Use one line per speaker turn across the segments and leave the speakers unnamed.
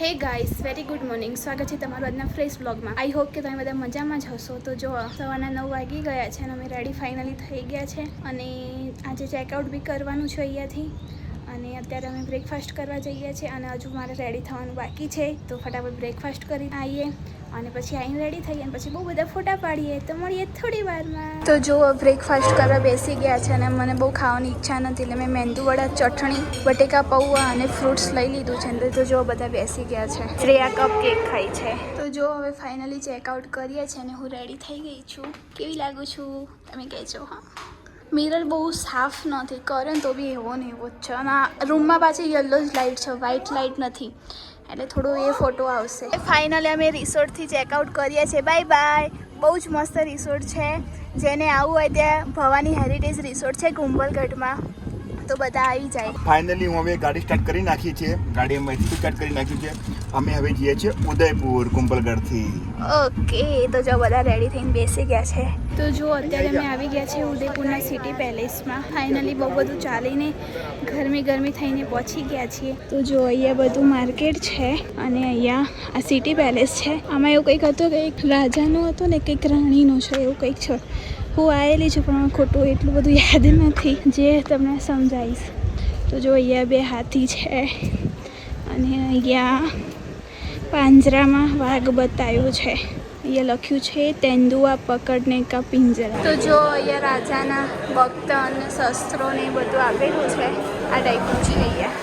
હે guys very good morning સ્વાગત છે તમારું આજના ફ્રેશ બ્લોગમાં આઈ હોપ કે તમે બધા મજામાં જ હશો. તો જો સવારના નવ વાગી ગયા છે અને અમે રેડી ફાઇનલી થઈ ગયા છે. અને આજે ચેકઆઉટ બી કરવાનું છે અહીંયાથી. અને અત્યારે અમે બ્રેકફાસ્ટ કરવા જઈએ છીએ અને હજુ મારે રેડી થવાનું બાકી છે. તો ફટાફટ બ્રેકફાસ્ટ કરી આવીએ. અને પછી આવીને રેડી થઈએ અને પછી બહુ બધા ફોટા પાડીએ. તો મળીએ થોડી વારમાં. તો જો બ્રેકફાસ્ટ કરવા બેસી ગયા છે અને મને બહુ ખાવાની ઈચ્છા નથી એટલે મેં મેંદુવડા ચટણી, બટેકા, પૌવા અને ફ્રૂટ્સ લઈ લીધું છે. તો જો બધા બેસી ગયા છે. શ્રેયા કપ કેક ખાઈ છે. તો જો હવે ફાઇનલી ચેકઆઉટ કરીએ છીએ અને હું રેડી થઈ ગઈ છું. કેવી લાગુ છું? તમે કહેજો, હા. મિરર બહુ સાફ નથી કરે તો બી એવો ને એવો જ છે. અને રૂમમાં પાછી યલો જ લાઇટ છે વ્હાઇટ લાઇટ નથી. એટલે થોડું એ ફોટો આવશે. ફાઇનલી અમે રિસોર્ટથી ચેકઆઉટ કરીએ છીએ બાય બાય બહુ જ મસ્ત રિસોર્ટ છે. જેને આવવું હોય ત્યાં ભવાની હેરિટેજ રિસોર્ટ છે કુંભલગઢમાં તો બધા આવી જાય.
ફાઇનલી હું હવે ગાડી સ્ટાર્ટ કરી નાખી છે. ગાડી અમે સ્ટાર્ટ કરી નાખ્યું છે. અમે હવે જઈએ છીએ ઉદયપુર કુંભલગઢથી.
ઓકે તો જો બધા રેડી થઈને બેસી ગયા છે. તો જો અત્યારે અમે આવી ગયા છે ઉદયપુરના સિટી પેલેસમાં ફાઇનલી બહુ બધું ચાલીને ગરમી ગરમી થઈને પહોંચી ગયા છીએ. તો જો અહીંયા બધું માર્કેટ છે અને અહીંયા આ સિટી પેલેસ છે. આમાં એવું કંઈક હતું કે એક રાજાનું હતું ને કંઈક રાણીનું છે એવું કંઈક છે. હું આવેલી છું પણ ખોટું એટલું બધું યાદ નથી જે તમને સમજાવીશ. તો જો અહીંયા બે હાથી છે અને અહીંયા પાંજરામાં વાઘ બતાવ્યો છે. અહીંયા લખ્યું છે, તેંદુઆ પકડને કા પિંજરા. તો જો અહીંયા રાજાના ભક્ત અને શસ્ત્રો ને બધું આપેલું છે, આ ટાઈપનું છે અહીંયા.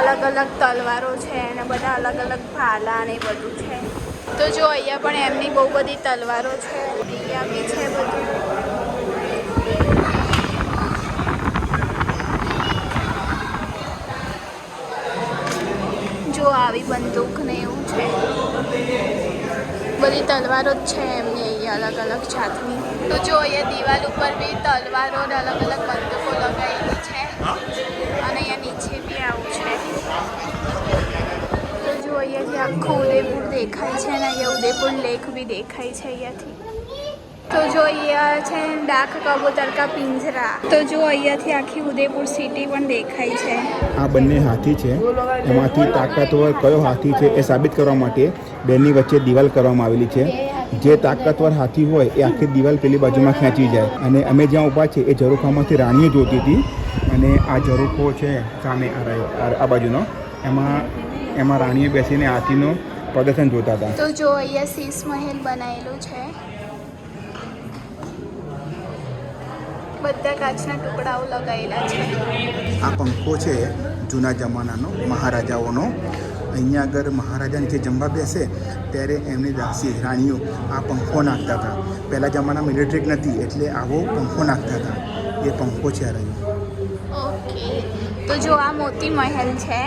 અલગ અલગ તલવારો છે અને બધા અલગ અલગ ભાલા ને બધું છે. તો જો અહીંયા પણ એમની બહુ બધી તલવારો છે, અહીંયા બી છે બધું જો આવી બંદૂક ને એવું છે બધી તલવારો જ છે એમની અહીંયા અલગ અલગ જાતની. તો જો અહીંયા દિવાલ ઉપર બી તલવારો ને અલગ અલગ બંદૂકો લગાવેલી છે. અને અહીંયા નીચે બી આવું છે. તો જો અહીંયાથી આખું ઉદયપુર દેખાય છે અને અહીંયા ઉદયપુર લેક બી દેખાય છે અહીંયાથી. તો જો અહીંયા છે ડાક કબૂતર કા પિંજરા. તો જો અહીંયાથી આખી ઉદયપુર સિટી પણ દેખાય છે.
આ બંને હાથી છે. એમાંથી તાકાતવર કયો હાથી છે એ સાબિત કરવા માટે બેની વચ્ચે દિવાલ કરવામાં આવેલી છે. જે તાકાતવર હાથી હોય એ આખી દિવાલ પેલી બાજુમાં ખેંચી જાય. અને અમે જ્યાં ઊભા છે એ ઝરૂખામાંથી રાણીઓ જોતી હતી. અને આ ઝરૂખો છે સામે આ બાજુનો. એમાં એમાં રાણીએ બેસીને હાથીનું પ્રદર્શન જોતા હતા.
તો જો અહીંયા શીશ મહેલ બનાવેલું છે. બધા કાચના ટુકડાઓ લગાવેલા છે.
આ પંખો છે જૂના જમાનાનો મહારાજાઓનો. અહીંયા આગળ મહારાજા નીચે જમવા બેસે ત્યારે એમની દાસી રાણીઓ આ પંખો નાખતા હતા. પહેલાં જમાનામાં ઇલેક્ટ્રિક નથી એટલે આવો પંખો નાખતા હતા. એ પંખો છે રહ્યો.
ઓકે. તો જો આ મોતી મહેલ છે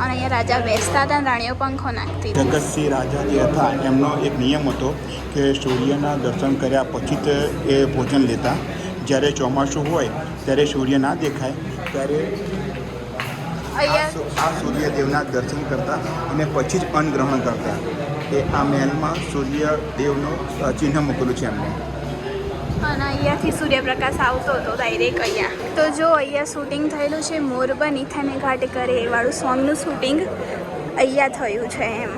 અને અહીંયા રાજા બેસતા હતા રાણીઓ પંખો નાખતી
જગતસિંહ રાજા જે હતા એમનો એક નિયમ હતો કે સૂર્યના દર્શન કર્યા પછી જ એ ભોજન લેતા. જ્યારે ચોમાસું હોય ત્યારે સૂર્ય ના દેખાય ત્યારે આ સૂર્યદેવના દર્શન કરતા અને પછી જ અન્ન ગ્રહણ કરતા. એ આ મહેલમાં સૂર્યદેવનું ચિહ્ન મૂકેલું છે એમને.
અને અહીંયાથી સૂર્યપ્રકાશ આવતો હતો ડાયરેક્ટ અહીંયા. તો જો અહીંયા શૂટિંગ થયેલું છે મોરબની થાને ઘાટ કરે એવાળું વાળું સોંગનું શૂટિંગ અહીંયા થયું છે એમ.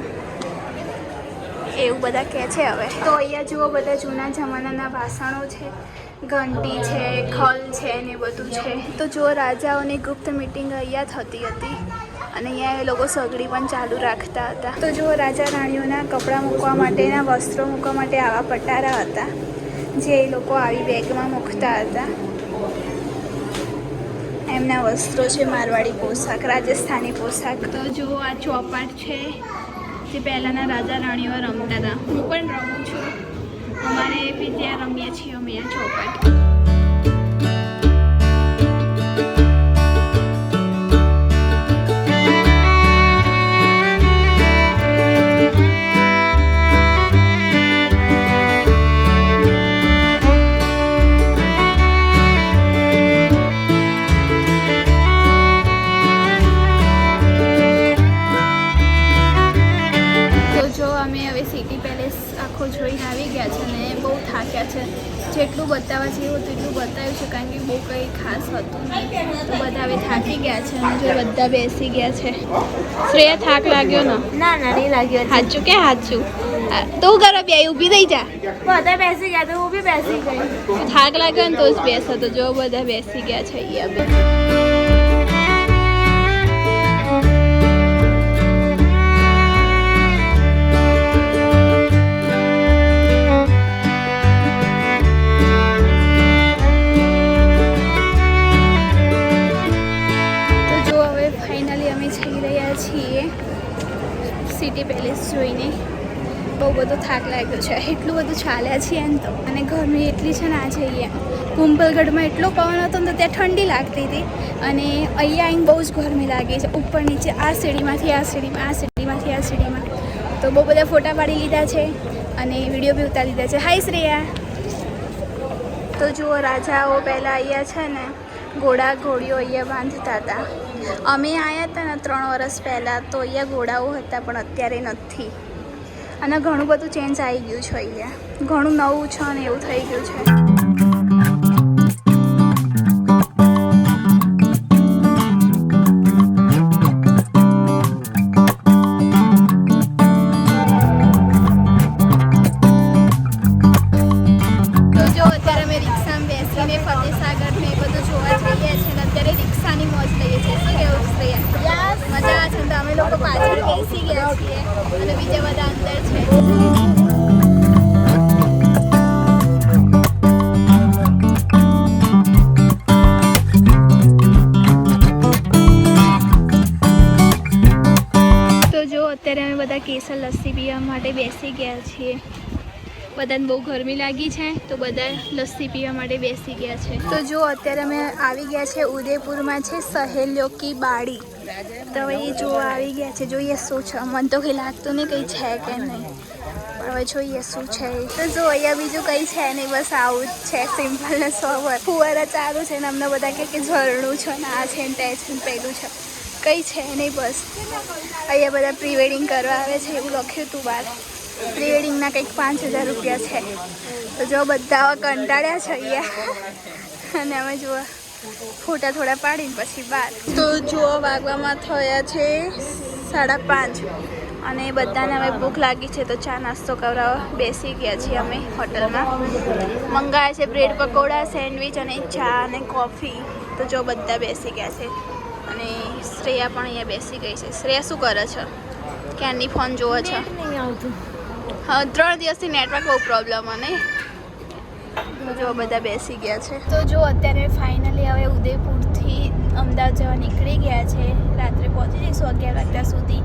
એવું બધા કહે છે હવે. તો અહીંયા જુઓ બધા જૂના જમાનાના વાસણો છે. ઘંટી છે, ખલ છે ને બધું છે. તો જો રાજાઓની ગુપ્ત મિટિંગ અહીંયા થતી હતી અને અહીંયા એ લોકો સગડી પણ ચાલુ રાખતા હતા. તો જો રાજા રાણીઓના કપડાં મૂકવા માટેના વસ્ત્રો મૂકવા માટે આવા પટારા હતા, જે એ લોકો આવી બેગમાં મૂકતા હતા. એમના વસ્ત્રો છે, મારવાડી પોશાક, રાજસ્થાની પોશાક. તો જો આ ચોપાટ છે, જે પહેલાંના રાજા રાણીઓ રમતા હતા. હું પણ રમું છું. અમારે બી ત્યાં રમીએ છીએ અમે ચોપાટ. જેટલું બતાવવા જેવું હતું એટલું બતાવ્યું છે કારણ કે બહુ કંઈ ખાસ હતું તો બધા હવે થાકી ગયા છે અને જો બધા બેસી ગયા છે. શ્રેયા થાક લાગ્યો ને?
ના ના નહીં લાગ્યો સાચું
હાચું કે હાચું? તું કરો બે ઊભી થઈ જા.
બધા બેસી ગયા તો હું બી બેસી ગઈ.
થાક લાગ્યો ને તો જ બેસો તો જો બધા બેસી ગયા છે અહીંયા બે. ચાલ્યા છીએ એમ તો. અને ગરમી એટલી છે ને આજે અહીંયા. કુંભલગઢમાં એટલો પવન હતો ને તો ત્યાં ઠંડી લાગતી હતી. અને અહીંયા આવીને બહુ જ ગરમી લાગી છે. ઉપર નીચે આ સીડીમાંથી, આ સીડીમાં, આ સીડીમાંથી, આ સીડીમાં. તો બહુ બધા ફોટા પાડી લીધા છે અને વીડિયો બી ઉતારી લીધા છે. હાય શ્રેયા. તો જુઓ, રાજાઓ પહેલાં અહીંયા છે ને, ઘોડા ઘોડીઓ અહીંયા બાંધતા હતા. અમે આવ્યા હતા ને ત્રણ વર્ષ પહેલાં, તો અહીંયા ઘોડાઓ હતા, પણ અત્યારે નથી. અને ઘણું બધું ચેન્જ આવી ગયું છે અહીંયા. ઘણું નવું છે અને એવું થઈ ગયું છે. તો જો, અત્યારે અમે રિક્ષામાં બેસીને ફતેસાગર બધું જોવા જઈએ છીએ અને અત્યારે રિક્ષાની મોજ લઈએ છીએ. શું કેવું શ્રેયા મજા છે તો અમે લોકો પાછળ બેસી ગયા છીએ અને બીજા બધા અંદર છે. અત્યારે અમે બધા કેસર લસ્સી પીવા માટે બેસી ગયા છીએ. બધાને બહુ ગરમી લાગી છે, તો બધા લસ્સી પીવા માટે બેસી ગયા છે. તો જો અત્યારે અમે આવી ગયા છે ઉદયપુરમાં છે સહેલીઓ કી બાડી. તો એ જોવા આવી ગયા છે. જોઈએ શું છે. મને તો કંઈ લાગતું નહીં, કંઈ છે કે નહીં. હવે જોઈએ શું છે તો જો અહીંયા બીજું કંઈ છે નહીં, બસ આવું જ છે. સિમ્પલ ને સોબર ફુવારા ચાલુ છે ને અમને બધા કહે કે ઝરણું છે ને આ છે ને તે છે પેલું છે. કંઈ છે નહીં, બસ. અહીંયા બધા પ્રી વેડિંગ કરવા આવે છે, એવું લખ્યું હતું બહાર. પ્રી વેડિંગના કંઈક પાંચ હજાર રૂપિયા છે. તો જો બધા કંટાળ્યા છે અહીંયા. અને અમે જુઓ, ફોટા થોડા પાડીને પછી બાર તો જુઓ, વાગવામાં થયા છે સાડા પાંચ. અને બધાને હવે ભૂખ લાગી છે, તો ચા નાસ્તો કરાવવા બેસી ગયા છીએ અમે હોટલમાં. મંગાવ્યા છે બ્રેડ પકોડા, સેન્ડવિચ અને ચા અને કોફી. તો જો બધા બેસી ગયા છે. અને શ્રેયા પણ અહીંયા બેસી ગઈ છે. શ્રેયા શું કરે છે? ક્યારની ફોન જોવો છે?
નહીં આવતું.
ત્રણ દિવસથી નેટવર્ક બહુ પ્રોબ્લેમ અને જો બધા બેસી ગયા છે. તો જો અત્યારે ફાઇનલી હવે ઉદયપુરથી અમદાવાદ જવા નીકળી ગયા છે રાત્રે પહોંચી જઈશું અગિયાર વાગ્યા સુધી.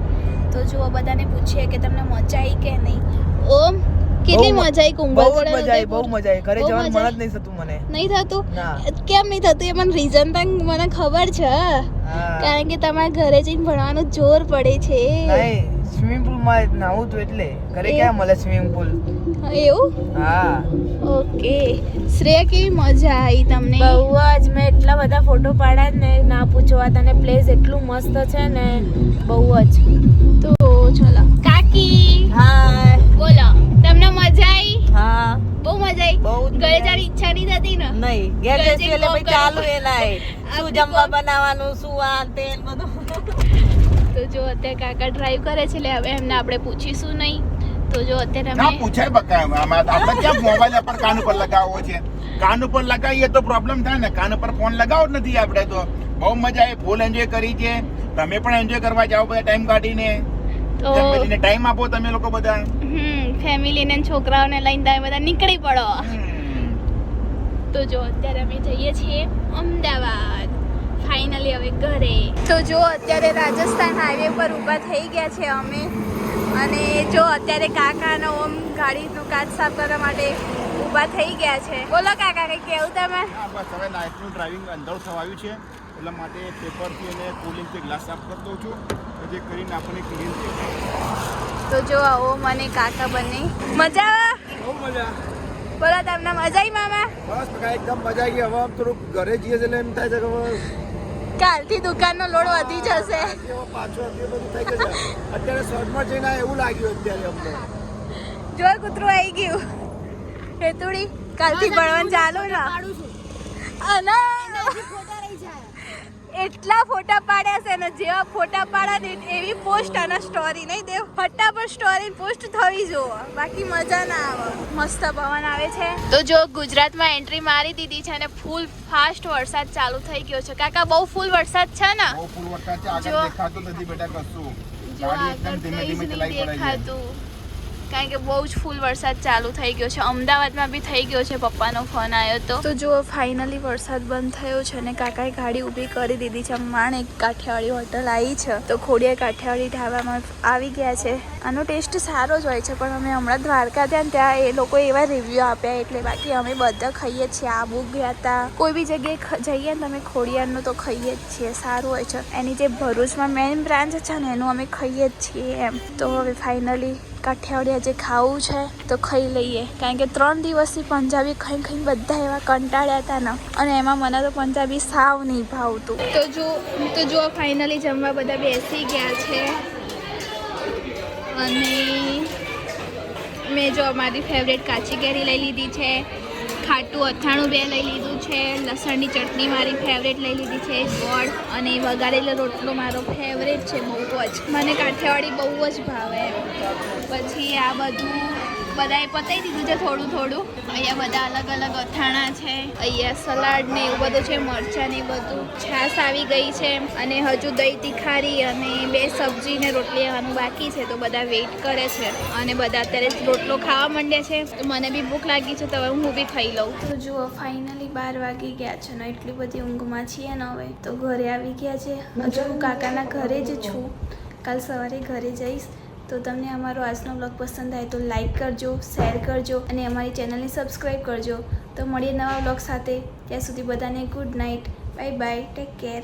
તો જો બધાને પૂછીએ કે તમને મજા આવી કે નહીં? ઓમ કેટલી મજા આવી
બહુ
કુંભલગઢ
મજા આવી બહુ મજા આવી ઘરે જવાનું
મજા
મન જ નહીં થતું મને.
નહીં થતું? કેમ નહીં થતું? એ મને રીઝન તો મને ખબર છે. કારણ કે તમારા ઘરે જઈને ભણવાનું જોર પડે છે.
નહીં સ્વિમિંગ પુલમાં નાવું તું એટલે. ઘરે ક્યાં મળે સ્વિમિંગ પુલ?
એવું?
હા.
ઓકે. શ્રેયા કેવી મજા આવી તમને?
બહુ જ. મેં એટલા બધા ફોટો પાડ્યા ને ના પૂછવા તને પ્લેસ એટલું મસ્ત છે ને બહુ જ.
તો ચલો. કાકી!
હા
બોલો તમને મજા આવી
હા.
બહુ મજા આવી
બહુ જ
ઘરે જવાની ઈચ્છા નહીં થતી ને?
નહીં. ઘેર જઈશું એટલે પછી ચાલુ એ લાય. શું જમવા બનાવવાનું શું આ તેલ બધું
જો અત્યારે કાકા ડ્રાઈવ કરે છે એટલે હવે એમને આપણે પૂછીશું નહીં. તો જો અત્યારે
ના પૂછાય બકા આપણે ક્યાં મોબાઈલ પર કાન ઉપર લગાવવો છે? કાન ઉપર લગાવીએ તો પ્રોબ્લેમ થાય ને. કાન ઉપર ફોન લગાવો જ નથી આપણે તો. બહુ મજા આવી ફૂલ એન્જોય કરી છે. તમે પણ એન્જોય કરવા જાઓ બધા ટાઈમ કાઢીને.
તો
ટાઈમ આપો તમે લોકો બધા.
હમ ફેમિલીને ને છોકરાઓને લઈને તમે બધા નીકળી પડો. તો જો અત્યારે અમે જઈએ છીએ અમદાવાદ. ફાઇનલી હવે ઘરે. તો જો અત્યારે રાજસ્થાન હાઈવે પર ઊભા થઈ ગયા છે અમે. અને જો અત્યારે કાકાનો ઓમ ગાડીનું કાચ સાફ કરવા માટે ઊભા થઈ ગયા છે. બોલો કાકા કંઈ કેવું તમે?
હા, બસ હવે નાઇટનું ડ્રાઇવિંગ અંદર થવાયું છે. એટલા માટે પેપરથી અને કુલિંગથી ગ્લાસ સાફ કરી દઉં છું. જે કરીને આપણને ક્લીન થઈ
તો જો આવો મને કાકા બંને. મજા આવે?
બહુ મજા.
બોલો તમને મજા આવી મામા?
બસ બકા એકદમ મજા આવી હવે આમ થોડુંક ઘરે જઈએ એટલે એમ થાય છે કે
કાલથી દુકાનનો લોડ વધી જશે.
અત્યારે શોર્ટમાં જઈને એવું લાગ્યું અત્યારે અમને.
જોર કૂતરું આવી ગયું. હેતુડી કાલથી ભણવાનું ચાલુ ને અને એટલા ફોટા પાડ્યા છે ને જેવા ફોટા પાડ્યા ને એવી પોસ્ટ અને સ્ટોરી નહીં તે ફટાફટ સ્ટોરી પોસ્ટ થવી જોવો. બાકી મજા ના આવે. મસ્ત પવન આવે છે. તો જો ગુજરાતમાં એન્ટ્રી મારી દીધી છે અને ફૂલ ફાસ્ટ વરસાદ ચાલુ થઈ ગયો છે. કાકા બહુ ફૂલ વરસાદ છે ને?
બહુ ફૂલ વરસાદ છે.
જો.
આગળ દેખાતું નથી બેટા કશું.
જો
ગાડી
આગળ
એકદમ ધીમે
જ
ધીમે
નહીં
ચલાવી પડે છે
દેખાતું. કારણ કે બહુ જ ફૂલ વરસાદ ચાલુ થઈ ગયો છે. અમદાવાદમાં બી થઈ ગયો છે. પપ્પાનો ફોન આવ્યો તો. તો જો ફાઇનલી વરસાદ બંધ થયો છે અને કાકાએ ગાડી ઊભી કરી દીધી છે. માણ એક કાઠિયાવાડી હોટલ આવી છે. તો ખોડિયા કાઠિયાવાડી ઢાબામાં આવી ગયા છે. આનો ટેસ્ટ સારો જ હોય છે, પણ અમે હમણાં દ્વારકા થયા ને ત્યાં એ લોકો એવા રિવ્યૂ આપ્યા એટલે બાકી અમે બધા ખાઈએ છીએ છીએ. આબુ ગયા હતા કોઈ બી જગ્યાએ જઈએ ને તમે ખોડિયારનું તો ખાઈએ જ છીએ. સારું હોય છે. એની જે ભરૂચમાં મેઇન બ્રાન્ચ છે ને, એનું અમે ખાઈએ જ છીએ એમ. તો હવે ફાઇનલી કાઠિયાવાડી જે ખાવું છે, તો ખાઈ લઈએ. કારણ કે ત્રણ દિવસથી પંજાબી ખાઈ ખાઈને બધા એવા કંટાળ્યા હતા ને. અને એમાં મને તો પંજાબી સાવ નહીં ભાવતું. તો જો તો જો ફાઇનલી જમવા બધા બેસી ગયા છે. અને મેં જો અમારી ફેવરેટ કાચી કેરી લઈ લીધી છે. ખાટું અથાણું બે લઈ લીધું છે, લસણની ચટણી મારી ફેવરેટ લઈ લીધી છે, ગોળ અને વઘારેલો રોટલો મારો ફેવરેટ છે, બહુ જ. મને કાઠિયાવાડી બહુ જ ભાવે. પછી આ બધું બધાએ પતાવી દીધું છે થોડું થોડું. અહીંયા બધા અલગ અલગ અથાણા છે, અહીંયા સલાડ ને એવું બધું છે, મરચાં ને બધું. છાશ આવી ગઈ છે. અને હજુ દહીં તીખારી અને બે સબ્જી ને રોટલી આવવાનું બાકી છે, તો બધા વેઇટ કરે છે. અને બધા અત્યારે રોટલો ખાવા માંડ્યા છે. મને બી ભૂખ લાગી છે, તો હવે હું બી ખાઈ લઉં. તો જુઓ ફાઇનલી બાર વાગી ગયા છે ને, એટલી બધી ઊંઘમાં છીએ ને હવે. તો ઘરે આવી ગયા છે. હજુ હું કાકાના ઘરે જ છું. કાલ સવારે ઘરે જઈશ. તો તમને અમારો આજનો બ્લોગ પસંદ આવે તો લાઈક કરજો, શેર કરજો અને અમારી ચેનલને સબસ્ક્રાઈબ કરજો. તો મળીએ નવા બ્લોગ સાથે. ત્યાં સુધી બધાને good night. Bye bye. Take care.